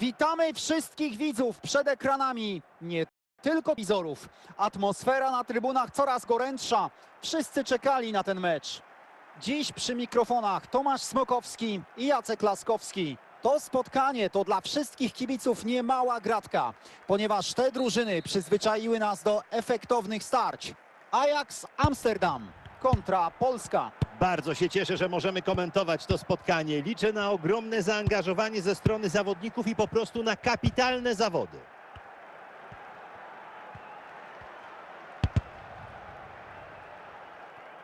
Witamy wszystkich widzów przed ekranami, nie tylko wizorów. Atmosfera na trybunach coraz gorętsza. Wszyscy czekali na ten mecz. Dziś przy mikrofonach Tomasz Smokowski i Jacek Laskowski. To spotkanie to dla wszystkich kibiców niemała gratka, ponieważ te drużyny przyzwyczaiły nas do efektownych starć. Ajax Amsterdam kontra Polska. Bardzo się cieszę, że możemy komentować to spotkanie. Liczę na ogromne zaangażowanie ze strony zawodników i po prostu na kapitalne zawody.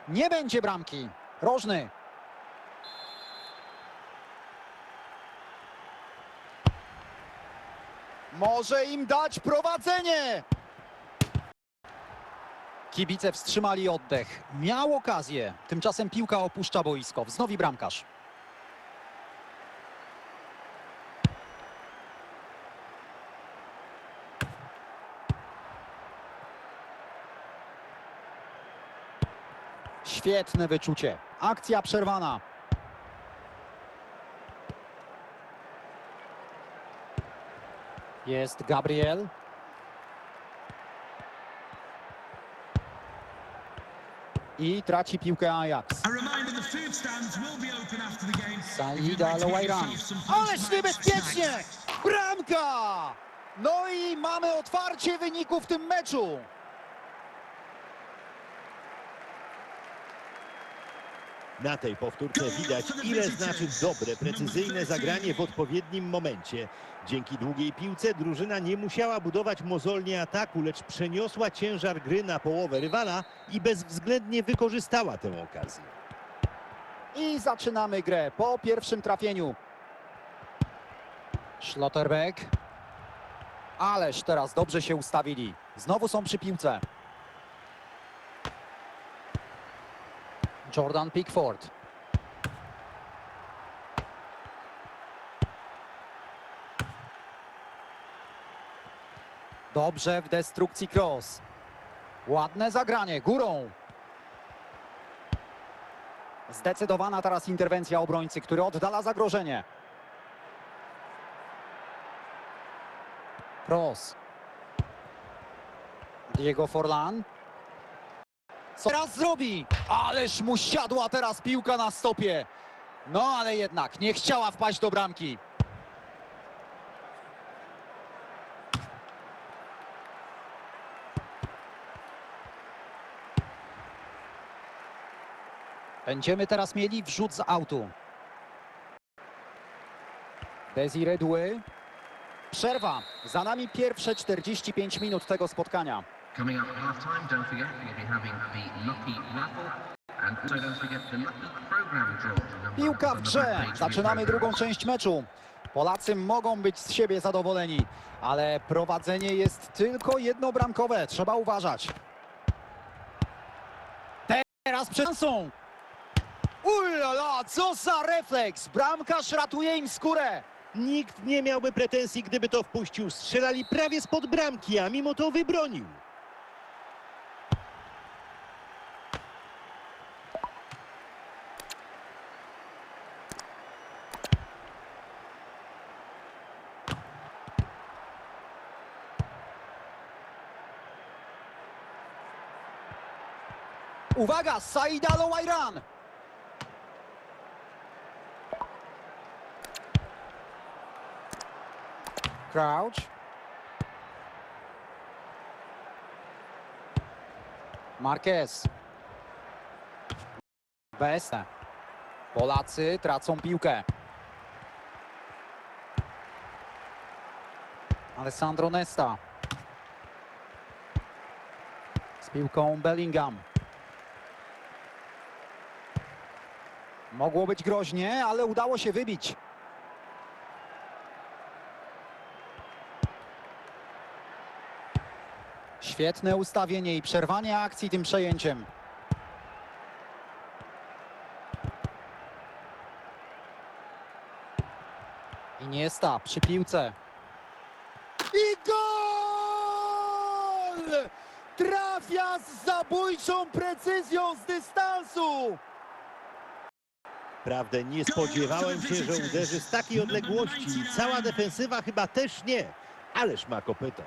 Nie będzie bramki. Rożny. Może im dać prowadzenie. Kibice wstrzymali oddech. Miał okazję. Tymczasem piłka opuszcza boisko. Wznowi bramkarz. Świetne wyczucie. Akcja przerwana. Jest Gabriel. I traci piłkę Ajax. Saida Al-Owairan. Ależ niebezpiecznie! Bramka! No i mamy otwarcie wyniku w tym meczu. Na tej powtórce widać, ile znaczy dobre, precyzyjne zagranie w odpowiednim momencie. Dzięki długiej piłce drużyna nie musiała budować mozolnie ataku, lecz przeniosła ciężar gry na połowę rywala i bezwzględnie wykorzystała tę okazję. I zaczynamy grę po pierwszym trafieniu. Schlotterbeck. Ależ teraz dobrze się ustawili. Znowu są przy piłce. Jordan Pickford. Dobrze w destrukcji cross. Ładne zagranie górą. Zdecydowana teraz interwencja obrońcy, który oddala zagrożenie. Cross. Diego Forlan. Co teraz zrobi? Ależ mu siadła teraz piłka na stopie. No ale jednak nie chciała wpaść do bramki. Będziemy teraz mieli wrzut z autu. Desiree Doué. Przerwa. Za nami pierwsze 45 minut tego spotkania. Coming up at half time, don't forget we'll be having the Lucky Raffle and also don't forget the Lucky Program Draw. Number Piłka w grze. Zaczynamy drugą część meczu. Polacy mogą być z siebie zadowoleni, ale prowadzenie jest tylko jednobramkowe. Trzeba uważać. Teraz przed szansą. Ulala, co za refleks! Bramkarz ratuje im skórę. Nikt nie miałby pretensji, gdyby to wpuścił. Strzelali prawie spod bramki, a mimo to wybronił. Uwaga, Said Al-Owairan. Crouch. Marquez. Bez. Polacy tracą piłkę. Alessandro Nesta. Z piłką Bellingham. Mogło być groźnie, ale udało się wybić. Świetne ustawienie i przerwanie akcji tym przejęciem. Iniesta przy piłce. I gol! Trafia z zabójczą precyzją z dystansu! Prawdę nie spodziewałem się, że uderzy z takiej odległości. Cała defensywa chyba też nie. Ależ ma kopyto.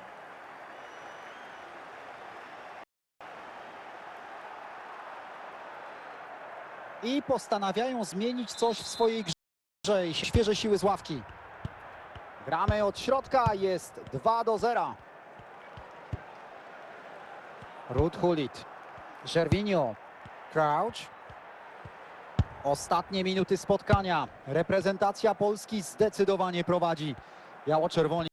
I postanawiają zmienić coś w swojej grze i świeże siły z ławki. Gramy od środka, jest 2 do 0. Ruth Hulit, Gervinho, Crouch. Ostatnie minuty spotkania. Reprezentacja Polski zdecydowanie prowadzi. Biało-czerwoni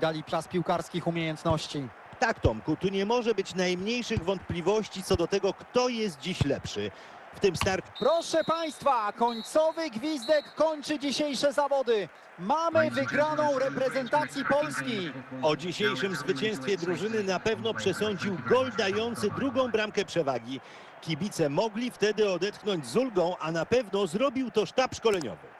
dali czas piłkarskich umiejętności. Tak, Tomku, tu nie może być najmniejszych wątpliwości co do tego, kto jest dziś lepszy. W tym starciu Proszę Państwa, końcowy gwizdek kończy dzisiejsze zawody. Mamy wygraną reprezentacji Polski. o dzisiejszym zwycięstwie drużyny na pewno przesądził gol dający drugą bramkę przewagi. Kibice mogli wtedy odetchnąć z ulgą, a na pewno zrobił to sztab szkoleniowy.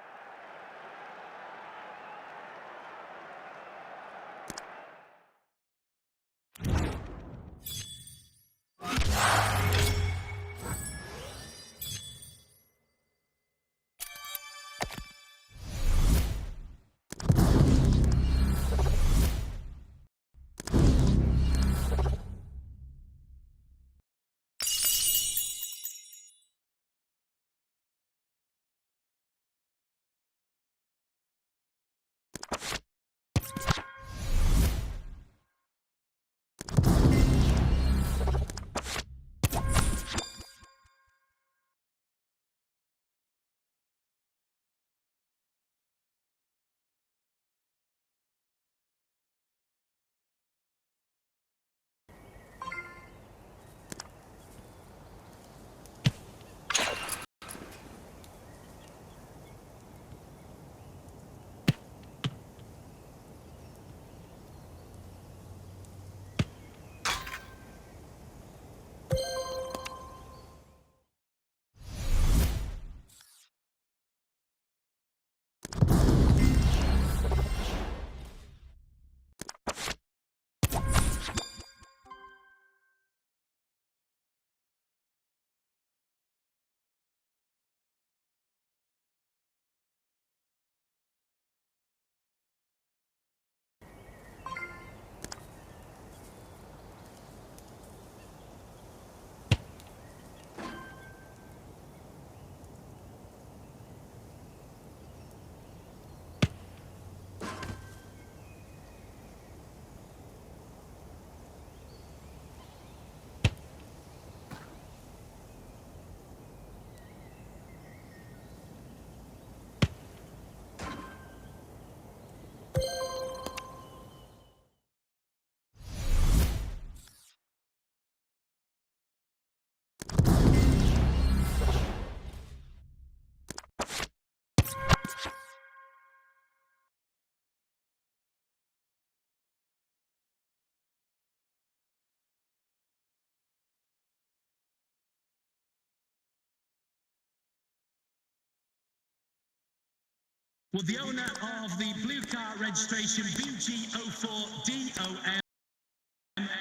Well, the owner of the blue car registration BG04DOM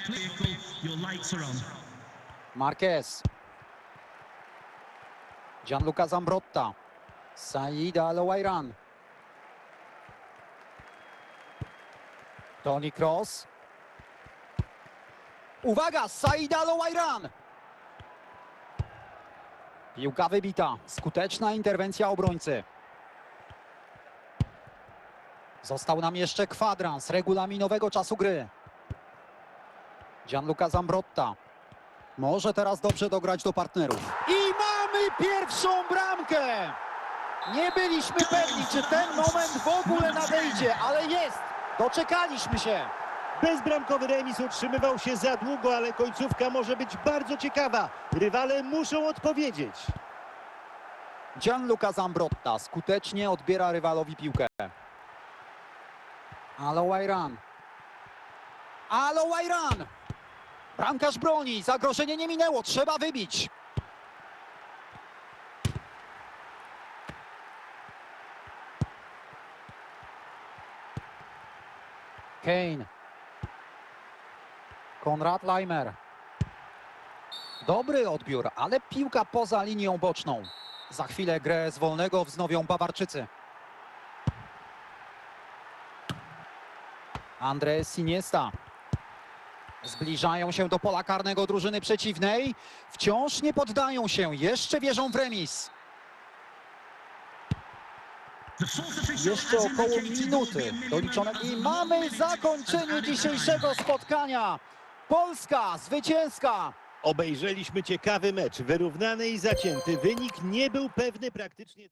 vehicle, your lights are on. Marquez. Gianluca Zambrotta. Saida Alowairan. Tony Cross. Uwaga, Saida Alowairan. Piłka wybita. Skuteczna interwencja obrońcy. Został nam jeszcze kwadrans regulaminowego czasu gry. Gianluca Zambrotta. Może teraz dobrze dograć do partnerów. I mamy pierwszą bramkę! Nie byliśmy pewni, czy ten moment w ogóle nadejdzie, ale jest! Doczekaliśmy się! Bezbramkowy remis utrzymywał się za długo, ale końcówka może być bardzo ciekawa. Rywale muszą odpowiedzieć. Gianluca Zambrotta skutecznie odbiera rywalowi piłkę. Alowajran. Alowajran! Bramkarz broni, zagrożenie nie minęło, trzeba wybić. Kane. Konrad Leimer. Dobry odbiór, ale piłka poza linią boczną. Za chwilę grę z wolnego wznowią Bawarczycy. Andres Iniesta. Zbliżają się do pola karnego drużyny przeciwnej. Wciąż nie poddają się, jeszcze wierzą w remis. Jeszcze około minuty doliczone i mamy zakończenie dzisiejszego spotkania. Polska zwycięska. Obejrzeliśmy ciekawy mecz, wyrównany i zacięty. Wynik nie był pewny praktycznie.